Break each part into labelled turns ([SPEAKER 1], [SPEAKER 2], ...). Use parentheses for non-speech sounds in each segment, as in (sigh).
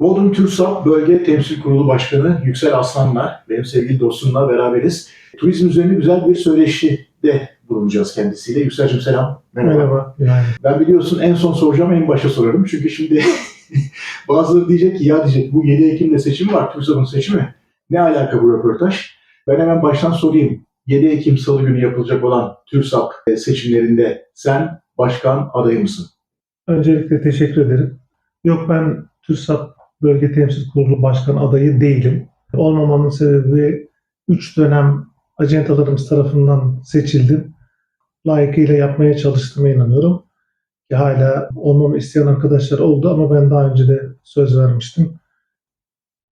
[SPEAKER 1] Bodrum TÜRSAP Bölge Temsil Kurulu Başkanı Yüksel Aslan'la, benim sevgili dostumla beraberiz. Turizm üzerine güzel bir söyleşide bulunacağız kendisiyle. Yüksel'cim selam.
[SPEAKER 2] Merhaba. Yani.
[SPEAKER 1] Ben biliyorsun en son soracağım en başa sorarım. Çünkü şimdi (laughs) bazıları diyecek ki ya diyecek bu 7 Ekim'de seçim var. TÜRSAP'ın seçimi. Ne alaka bu röportaj? Ben hemen baştan sorayım. 7 Ekim Salı günü yapılacak olan TÜRSAP seçimlerinde sen başkan adayı mısın?
[SPEAKER 2] Öncelikle teşekkür ederim. Yok ben TÜRSAP Bölge Temsil Kurulu Başkanı adayı değilim. Olmamamın sebebi 3 dönem acentalarımız tarafından seçildim. Layıkıyla yapmaya çalıştığıma inanıyorum. Ki hala olmamı isteyen arkadaşlar oldu ama ben daha önce de söz vermiştim.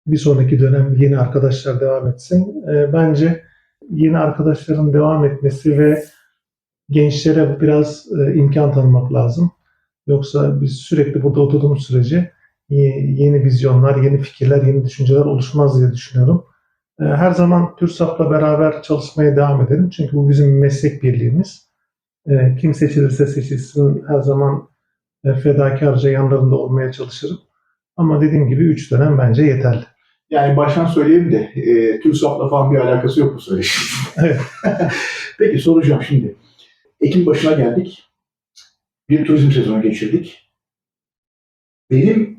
[SPEAKER 2] Bir sonraki dönem yeni arkadaşlar devam etsin. Ee, Bence yeni arkadaşların devam etmesi ve gençlere biraz e, imkan tanımak lazım. Yoksa biz sürekli burada oturduğumuz sürece yeni vizyonlar, yeni fikirler, yeni düşünceler oluşmaz diye düşünüyorum. E, Her zaman TÜRSAP'la beraber çalışmaya devam edelim. Çünkü bu bizim meslek birliğimiz. E, Kim seçilirse seçilsin her zaman e, fedakarca yanlarında olmaya çalışırım. Ama dediğim gibi 3 dönem bence yeterli.
[SPEAKER 1] Yani baştan söyleyeyim de e, TÜRSAP'la falan bir alakası yok bu söyleşinin. (laughs) (laughs)
[SPEAKER 2] Evet.
[SPEAKER 1] Peki soracağım şimdi. Ekim başına geldik. Bir turizm sezonu geçirdik. Benim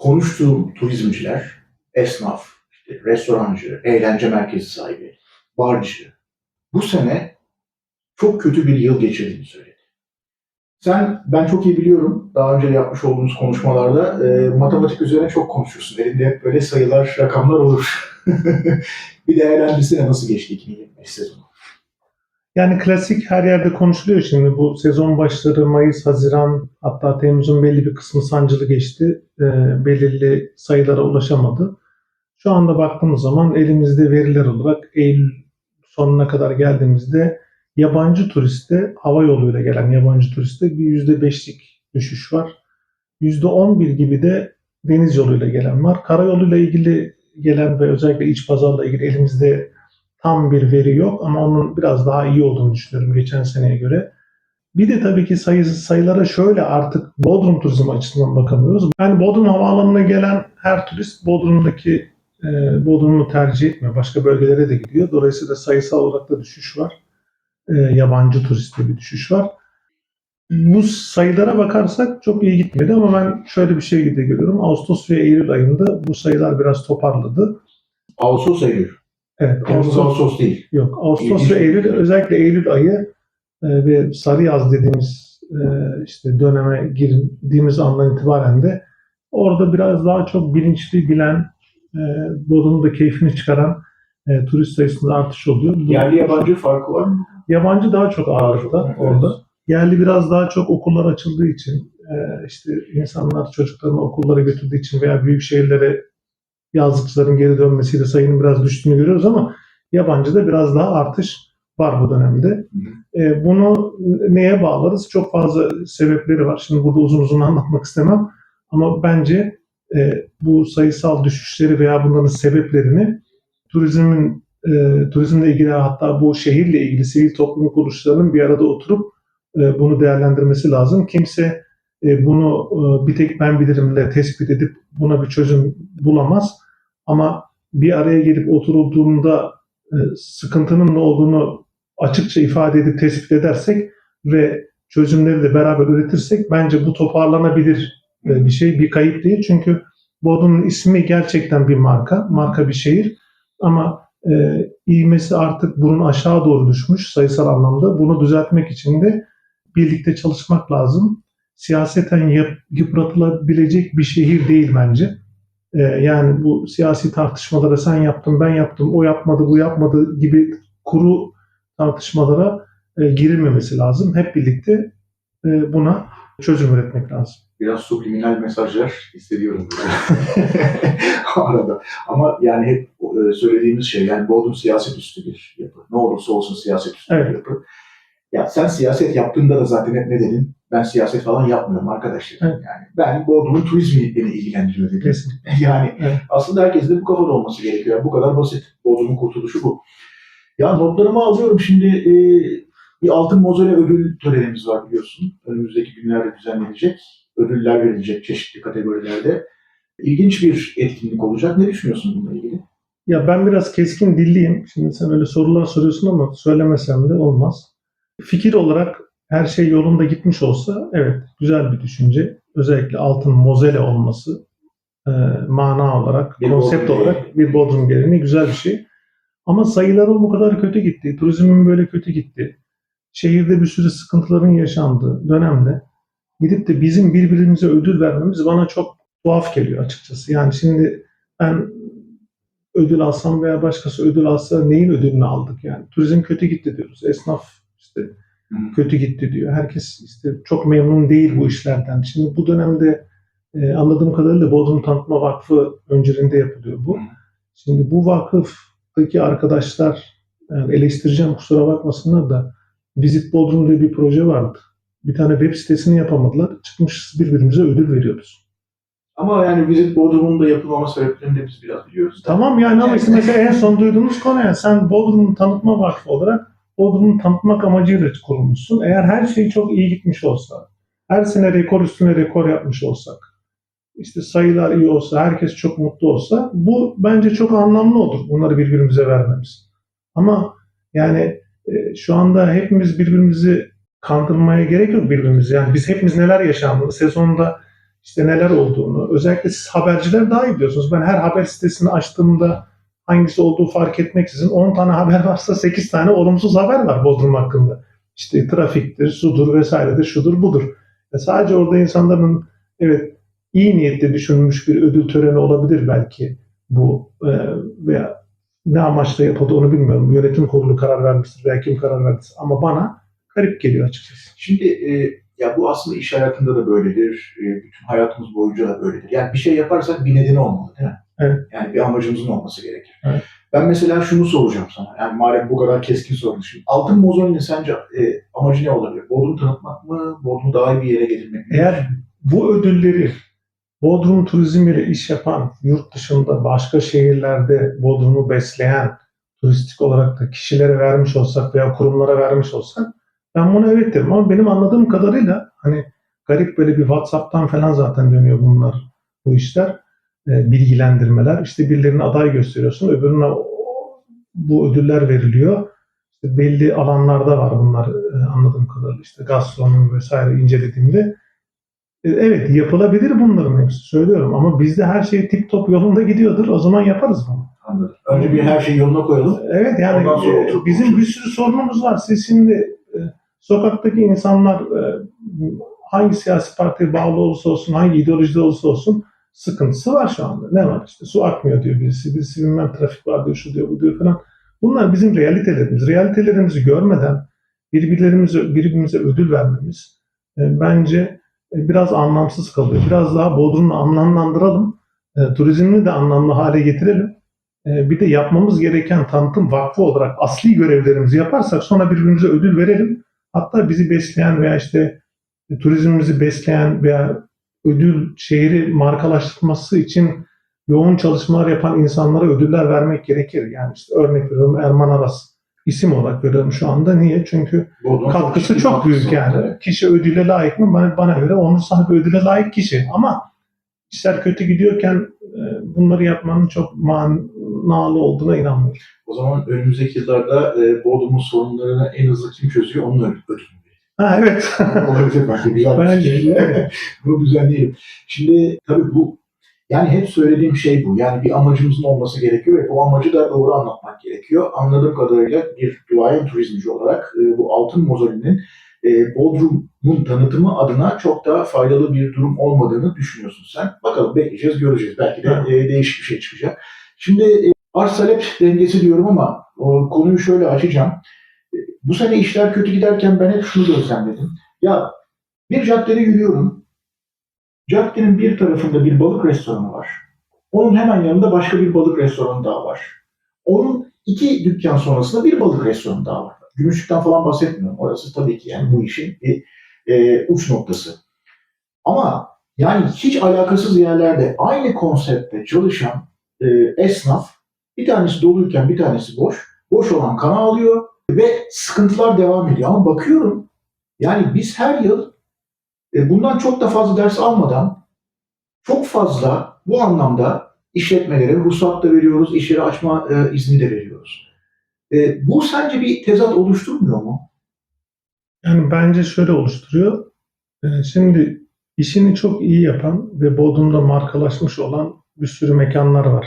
[SPEAKER 1] konuştuğum turizmciler, esnaf, işte restorancı, eğlence merkezi sahibi, barcı bu sene çok kötü bir yıl geçirdiğini söyledi. Sen, ben çok iyi biliyorum, daha önce yapmış olduğumuz konuşmalarda e, matematik üzerine çok konuşursun. Elinde hep böyle sayılar, rakamlar olur. (laughs) bir değerlendirsene nasıl geçti 2025 sezonu.
[SPEAKER 2] Yani klasik her yerde konuşuluyor şimdi. Bu sezon başları Mayıs, Haziran hatta Temmuz'un belli bir kısmı sancılı geçti. Ee, belirli sayılara ulaşamadı. Şu anda baktığımız zaman elimizde veriler olarak Eylül sonuna kadar geldiğimizde yabancı turiste, hava yoluyla gelen yabancı turiste bir %5'lik düşüş var. %11 gibi de deniz yoluyla gelen var. Karayoluyla ilgili gelen ve özellikle iç pazarla ilgili elimizde tam bir veri yok ama onun biraz daha iyi olduğunu düşünüyorum geçen seneye göre. Bir de tabii ki sayı, sayılara şöyle artık Bodrum turizmi açısından bakamıyoruz. Yani Bodrum Havaalanı'na gelen her turist Bodrum'daki e, Bodrum'u tercih etmiyor. Başka bölgelere de gidiyor. Dolayısıyla sayısal olarak da düşüş var. E, yabancı turistte bir düşüş var. Bu sayılara bakarsak çok iyi gitmedi ama ben şöyle bir şey de görüyorum. Ağustos ve Eylül ayında bu sayılar biraz toparladı.
[SPEAKER 1] Ağustos, Eylül.
[SPEAKER 2] Evet,
[SPEAKER 1] Temmuz,
[SPEAKER 2] Ağustos,
[SPEAKER 1] Ağustos değil.
[SPEAKER 2] Yok. Ağustos
[SPEAKER 1] İlginç.
[SPEAKER 2] ve Eylül özellikle Eylül ayı e, ve sarı yaz dediğimiz e, işte döneme girdiğimiz andan itibaren de orada biraz daha çok bilinçli bilen e, Bodrum'un da keyfini çıkaran e, turist sayısında artış oluyor. Bu-
[SPEAKER 1] Yerli yabancı farkı var mı?
[SPEAKER 2] Yabancı daha çok ağırlıkta
[SPEAKER 1] Evet.
[SPEAKER 2] orada. Yerli biraz daha çok okullar açıldığı için e, işte insanlar çocuklarını okullara götürdüğü için veya büyük şehirlere yazlıkçıların geri dönmesiyle sayının biraz düştüğünü görüyoruz ama yabancıda biraz daha artış var bu dönemde. E, bunu neye bağlarız? Çok fazla sebepleri var. Şimdi burada uzun uzun (laughs) anlatmak istemem. Ama bence e, bu sayısal düşüşleri veya bunların sebeplerini turizmin e, turizmle ilgili hatta bu şehirle ilgili sivil toplum kuruluşlarının bir arada oturup e, bunu değerlendirmesi lazım. Kimse e, bunu e, bir tek ben bilirimle tespit edip buna bir çözüm bulamaz. Ama bir araya gelip oturulduğunda e, sıkıntının ne olduğunu açıkça ifade edip tespit edersek ve çözümleri de beraber üretirsek bence bu toparlanabilir e, bir şey, bir kayıp değil. Çünkü Bodrum'un ismi gerçekten bir marka, marka bir şehir ama e, ivmesi artık bunun aşağı doğru düşmüş sayısal anlamda. Bunu düzeltmek için de birlikte çalışmak lazım. Siyaseten yıpratılabilecek bir şehir değil bence. E, yani bu siyasi tartışmalara sen yaptın, ben yaptım, o yapmadı, bu yapmadı gibi kuru tartışmalara e, girilmemesi lazım. Hep birlikte e, buna çözüm üretmek lazım.
[SPEAKER 1] Biraz subliminal mesajlar hissediyorum (laughs) arada. Ama yani hep e, söylediğimiz şey yani Bodrum siyaset üstü bir yapı. Ne olursa olsun siyaset üstü
[SPEAKER 2] Evet.
[SPEAKER 1] bir yapı. Ya sen siyaset yaptığında da zaten hep ne dedin? Ben siyaset falan yapmıyorum arkadaşlar.
[SPEAKER 2] Evet.
[SPEAKER 1] Yani ben Bodrum'un turizmi beni ilgilendiriyor dedim.
[SPEAKER 2] Kesinlikle. (laughs)
[SPEAKER 1] Yani
[SPEAKER 2] Evet.
[SPEAKER 1] aslında herkesin de bu kafada olması gerekiyor. Bu kadar basit. Bodrum'un kurtuluşu bu. Ya notlarımı alıyorum şimdi. e, bir Altın Mozole ödül törenimiz var biliyorsun. Önümüzdeki günlerde düzenlenecek. Ödüller verilecek çeşitli kategorilerde. İlginç bir etkinlik olacak. Ne düşünüyorsun bununla ilgili?
[SPEAKER 2] Ya ben biraz keskin dilliyim. Şimdi sen öyle sorular soruyorsun ama söylemesem de olmaz. Fikir olarak her şey yolunda gitmiş olsa evet güzel bir düşünce. Özellikle altın mozele olması e, mana olarak,
[SPEAKER 1] Bir
[SPEAKER 2] konsept
[SPEAKER 1] Bodrum
[SPEAKER 2] olarak bir Bodrum geleneği güzel bir şey. Ama sayıların bu kadar kötü gitti, turizmin böyle kötü gitti. Şehirde bir sürü sıkıntıların yaşandığı dönemde gidip de bizim birbirimize ödül vermemiz bana çok tuhaf geliyor açıkçası. Yani şimdi ben ödül alsam veya başkası ödül alsa neyin ödülünü aldık yani? Turizm kötü gitti diyoruz. Esnaf işte kötü gitti diyor. Herkes işte çok memnun değil bu işlerden. Şimdi bu dönemde e, anladığım kadarıyla Bodrum Tanıtma Vakfı öncülüğünde yapılıyor bu. Şimdi bu vakıftaki arkadaşlar yani eleştireceğim kusura bakmasınlar da Visit Bodrum diye bir proje vardı. Bir tane web sitesini yapamadılar. Çıkmış birbirimize ödül veriyoruz.
[SPEAKER 1] Ama yani Visit Bodrum'un da yapılmama sebeplerini de biz biraz biliyoruz.
[SPEAKER 2] Tamam yani ama işte mesela en son duyduğumuz konu yani sen Bodrum'un tanıtma vakfı olarak Bodrum'u tanıtmak amacıyla kurulmuşsun. Eğer her şey çok iyi gitmiş olsa, her sene rekor üstüne rekor yapmış olsak, işte sayılar iyi olsa, herkes çok mutlu olsa bu bence çok anlamlı olur bunları birbirimize vermemiz. Ama yani e, şu anda hepimiz birbirimizi kandırmaya gerek yok birbirimizi. Yani biz hepimiz neler yaşandığını, sezonda işte neler olduğunu, özellikle siz haberciler daha iyi biliyorsunuz. Ben her haber sitesini açtığımda hangisi olduğu fark etmeksizin 10 tane haber varsa 8 tane olumsuz haber var Bodrum hakkında. İşte trafiktir, sudur vesairedir, şudur budur. E sadece orada insanların evet iyi niyetle düşünmüş bir ödül töreni olabilir belki bu e, veya ne amaçla yapıldı onu bilmiyorum. Yönetim kurulu karar vermiştir veya kim karar verdiyse ama bana garip geliyor açıkçası.
[SPEAKER 1] Şimdi e, ya bu aslında iş hayatında da böyledir. E, bütün hayatımız boyunca da böyledir. Yani bir şey yaparsak bir nedeni olmalı değil mi?
[SPEAKER 2] Evet.
[SPEAKER 1] Yani bir amacımızın olması gerekir.
[SPEAKER 2] Evet.
[SPEAKER 1] Ben mesela şunu soracağım sana. Yani madem bu kadar keskin sordun şimdi. Altın Mozoli'nin sence e, amacı ne olabilir? Bodrum tanıtmak mı? Bodrum'u daha iyi bir yere getirmek mi?
[SPEAKER 2] Eğer bu ödülleri Bodrum turizmiyle iş yapan, yurt dışında başka şehirlerde Bodrum'u besleyen, turistik olarak da kişilere vermiş olsak veya kurumlara vermiş olsak ben bunu evet derim. Ama benim anladığım kadarıyla hani garip böyle bir WhatsApp'tan falan zaten dönüyor bunlar, bu işler. E, bilgilendirmeler. İşte birilerine aday gösteriyorsun, öbürüne bu ödüller veriliyor. İşte belli alanlarda var bunlar e, anladığım kadarıyla. İşte gastronomi vesaire incelediğimde e, Evet yapılabilir bunların hepsi söylüyorum ama bizde her şey tip top yolunda gidiyordur. O zaman yaparız bunu.
[SPEAKER 1] Anladım. Önce bir her şeyi yoluna koyalım.
[SPEAKER 2] Evet yani
[SPEAKER 1] Ondan sonra oturup
[SPEAKER 2] bizim bir
[SPEAKER 1] konuşuruz.
[SPEAKER 2] sürü sorunumuz var. Siz şimdi e, sokaktaki insanlar e, hangi siyasi partiye bağlı olursa olsun, hangi ideolojide olursa olsun sıkıntısı var şu anda. Ne var işte su akmıyor diyor birisi, birisi bilmem trafik var diyor, şu diyor, bu diyor falan. Bunlar bizim realitelerimiz. Realitelerimizi görmeden birbirlerimize, birbirimize ödül vermemiz e, bence e, biraz anlamsız kalıyor. Biraz daha Bodrum'u anlamlandıralım. E, turizmini de anlamlı hale getirelim. E, bir de yapmamız gereken tanıtım vakfı olarak asli görevlerimizi yaparsak sonra birbirimize ödül verelim. Hatta bizi besleyen veya işte e, turizmimizi besleyen veya ödül şehri markalaştırması için yoğun çalışmalar yapan insanlara ödüller vermek gerekir. Yani işte örnek veriyorum Erman Aras isim olarak veriyorum şu anda. Niye? Çünkü
[SPEAKER 1] Bodrum
[SPEAKER 2] katkısı çok
[SPEAKER 1] katkısı
[SPEAKER 2] büyük yani.
[SPEAKER 1] Evet.
[SPEAKER 2] Kişi ödüle layık mı? Bana, bana göre onur sahibi ödüle layık kişi. Ama işler kötü gidiyorken e, bunları yapmanın çok manalı olduğuna inanmıyorum.
[SPEAKER 1] O zaman önümüzdeki yıllarda e, Bodrum'un sorunlarını en hızlı kim çözüyor onun verelim.
[SPEAKER 2] Ha evet.
[SPEAKER 1] Olabilir bak güzel
[SPEAKER 2] Bence.
[SPEAKER 1] Bunu düzenleyelim. Şimdi tabii bu yani hep söylediğim şey bu. Yani bir amacımızın olması gerekiyor ve bu amacı da doğru anlatmak gerekiyor. Anladığım kadarıyla bir duayen turizmci olarak e, bu Altın Mozoli'nin e, Bodrum'un tanıtımı adına çok daha faydalı bir durum olmadığını düşünüyorsun sen. Bakalım bekleyeceğiz, göreceğiz. Belki de e, değişik bir şey çıkacak. Şimdi arz talep dengesi diyorum ama konuyu şöyle açacağım. Bu sene işler kötü giderken ben hep şunu gözlemledim. Ya bir caddede yürüyorum. Caddenin bir tarafında bir balık restoranı var. Onun hemen yanında başka bir balık restoranı daha var. Onun iki dükkan sonrasında bir balık restoranı daha var. Gümüşlükten falan bahsetmiyorum. Orası tabii ki yani bu işin bir e, uç noktası. Ama yani hiç alakasız yerlerde aynı konseptte çalışan e, esnaf bir tanesi doluyken bir tanesi boş. Boş olan kana alıyor ve sıkıntılar devam ediyor. Ama bakıyorum yani biz her yıl e, bundan çok da fazla ders almadan çok fazla bu anlamda işletmelere ruhsat da veriyoruz, iş yeri açma e, izni de veriyoruz. E, bu sence bir tezat oluşturmuyor mu?
[SPEAKER 2] Yani bence şöyle oluşturuyor. Şimdi işini çok iyi yapan ve Bodrum'da markalaşmış olan bir sürü mekanlar var.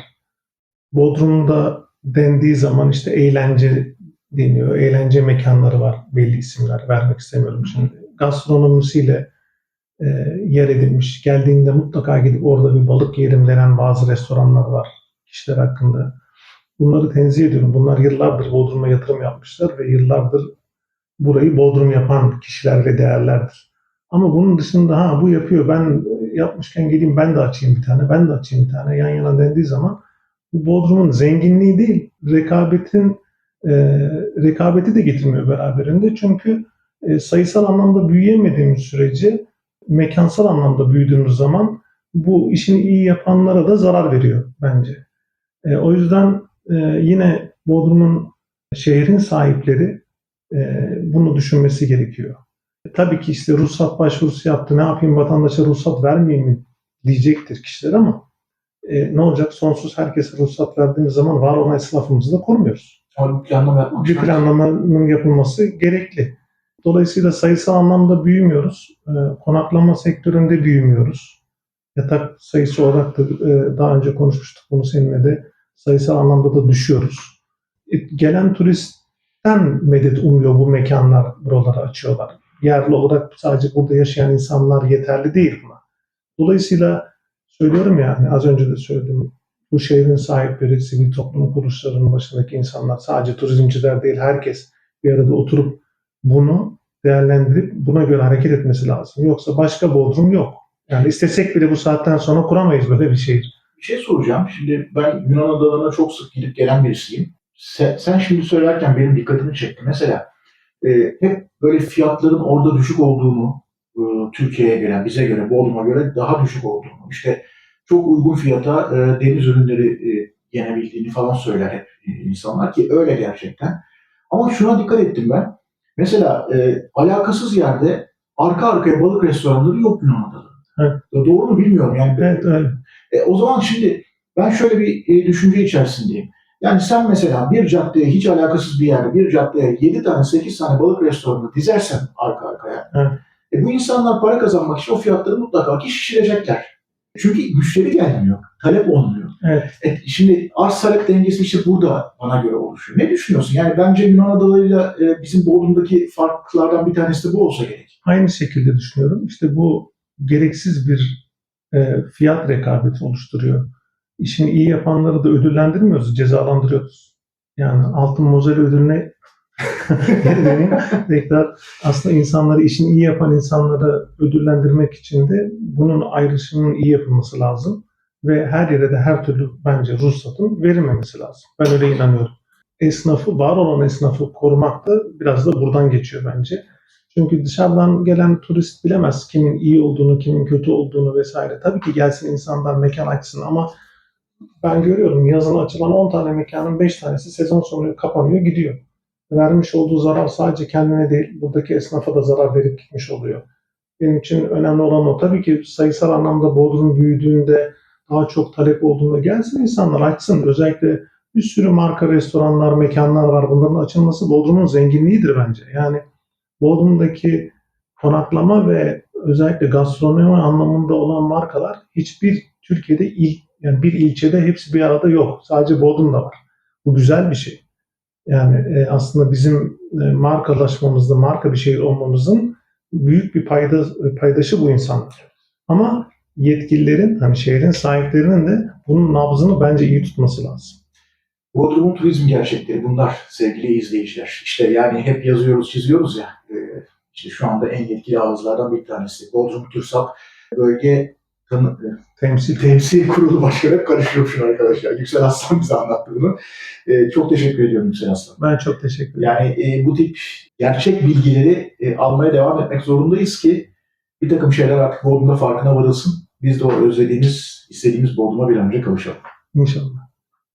[SPEAKER 2] Bodrum'da dendiği zaman işte eğlence deniyor. Eğlence mekanları var. Belli isimler vermek istemiyorum şimdi. Gastronomisiyle e, yer edilmiş. Geldiğinde mutlaka gidip orada bir balık yerim denen bazı restoranlar var. Kişiler hakkında. Bunları tenzih ediyorum. Bunlar yıllardır Bodrum'a yatırım yapmışlar ve yıllardır burayı Bodrum yapan kişiler ve değerlerdir. Ama bunun dışında ha bu yapıyor ben yapmışken geleyim ben de açayım bir tane ben de açayım bir tane yan yana dendiği zaman bu Bodrum'un zenginliği değil rekabetin e, rekabeti de getirmiyor beraberinde. Çünkü e, sayısal anlamda büyüyemediğimiz sürece mekansal anlamda büyüdüğümüz zaman bu işini iyi yapanlara da zarar veriyor bence. E, o yüzden e, yine Bodrum'un şehrin sahipleri e, bunu düşünmesi gerekiyor. Tabii ki işte ruhsat başvurusu yaptı. Ne yapayım vatandaşa ruhsat vermeyeyim mi diyecektir kişiler ama e, ne olacak? Sonsuz herkese ruhsat verdiğimiz zaman var olan esnafımızı da korumuyoruz.
[SPEAKER 1] Bir planlama yapmak
[SPEAKER 2] Bir planlamanın yapılması gerekli. Dolayısıyla sayısal anlamda büyümüyoruz. E, konaklama sektöründe büyümüyoruz. Yatak sayısı olarak da e, daha önce konuşmuştuk bunu seninle de sayısal anlamda da düşüyoruz. E, gelen turistten medet umuyor bu mekanlar buraları açıyorlar. Yerli olarak sadece burada yaşayan insanlar yeterli değil buna. Dolayısıyla söylüyorum ya hani az önce de söyledim. Bu şehrin sahipleri, sivil toplum kuruluşlarının başındaki insanlar sadece turizmciler değil herkes bir arada oturup bunu değerlendirip buna göre hareket etmesi lazım. Yoksa başka Bodrum yok. Yani istesek bile bu saatten sonra kuramayız böyle bir şehir.
[SPEAKER 1] Bir şey soracağım. Şimdi ben Yunan adalarına çok sık gidip gelen birisiyim. Sen, sen şimdi söylerken benim dikkatimi çekti. Mesela e, hep böyle fiyatların orada düşük olduğunu, e, Türkiye'ye göre, bize göre, Bodrum'a göre daha düşük olduğunu, işte çok uygun fiyata e, deniz ürünleri e, yenebildiğini falan söyler hep e, insanlar ki öyle gerçekten. Ama şuna dikkat ettim ben. Mesela e, alakasız yerde arka arkaya balık restoranları yok Yunan adalarında.
[SPEAKER 2] Evet.
[SPEAKER 1] Doğru mu bilmiyorum. Yani
[SPEAKER 2] Evet öyle.
[SPEAKER 1] e, o zaman şimdi ben şöyle bir e, düşünce içerisindeyim. Yani sen mesela bir caddeye hiç alakasız bir yerde bir caddeye 7 tane 8 tane balık restoranı dizersen arka arkaya
[SPEAKER 2] Evet.
[SPEAKER 1] e, bu insanlar para kazanmak için o fiyatları mutlaka ki şişirecekler. Çünkü müşteri gelmiyor. Talep olmuyor.
[SPEAKER 2] Evet.
[SPEAKER 1] E, şimdi arz talep dengesi işte burada bana göre oluşuyor. Ne düşünüyorsun? Yani bence Yunan adalarıyla e, bizim Bodrum'daki farklardan bir tanesi de bu olsa gerek.
[SPEAKER 2] Aynı şekilde düşünüyorum. İşte bu gereksiz bir e, fiyat rekabeti oluşturuyor. İşini iyi yapanları da ödüllendirmiyoruz, cezalandırıyoruz. Yani altın mozel ödülüne (laughs) geri. Tekrar aslında insanları, işini iyi yapan insanları ödüllendirmek için de bunun ayrışımının iyi yapılması lazım. Ve her yere de her türlü bence ruhsatın verilmemesi lazım. Ben öyle inanıyorum. Esnafı, var olan esnafı korumak da biraz da buradan geçiyor bence. Çünkü dışarıdan gelen turist bilemez kimin iyi olduğunu, kimin kötü olduğunu vesaire. Tabii ki gelsin insanlar mekan açsın ama ben görüyorum yazın açılan 10 tane mekanın 5 tanesi sezon sonu kapanıyor gidiyor. Vermiş olduğu zarar sadece kendine değil buradaki esnafa da zarar verip gitmiş oluyor. Benim için önemli olan o. Tabii ki sayısal anlamda Bodrum büyüdüğünde daha çok talep olduğunda gelsin insanlar açsın. Özellikle bir sürü marka restoranlar, mekanlar var. Bunların açılması Bodrum'un zenginliğidir bence. Yani Bodrum'daki konaklama ve özellikle gastronomi anlamında olan markalar hiçbir Türkiye'de il, yani bir ilçede hepsi bir arada yok. Sadece Bodrum'da var. Bu güzel bir şey. Yani e, aslında bizim e, markalaşmamızda, marka bir şehir olmamızın büyük bir payda, paydaşı bu insanlar. Ama yetkililerin, hani şehrin sahiplerinin de bunun nabzını bence iyi tutması lazım.
[SPEAKER 1] Bodrum'un turizm gerçekleri bunlar sevgili izleyiciler. İşte yani hep yazıyoruz, çiziyoruz ya. e, işte şu anda en yetkili ağızlardan bir tanesi. Bodrum TÜRSAP Bölge Tanı,
[SPEAKER 2] Temsil
[SPEAKER 1] Temsil Kurulu Başkanı hep karıştırmışım arkadaşlar. Yüksel Aslan bize anlattı bunu. E, çok teşekkür ediyorum Yüksel Aslan.
[SPEAKER 2] ben çok teşekkür ederim.
[SPEAKER 1] Yani e, bu tip gerçek bilgileri e, almaya devam etmek zorundayız ki bir takım şeyler artık Bodrum'da farkına varılsın. Biz de o özlediğimiz, istediğimiz Bodrum'a bir an önce kavuşalım.
[SPEAKER 2] İnşallah.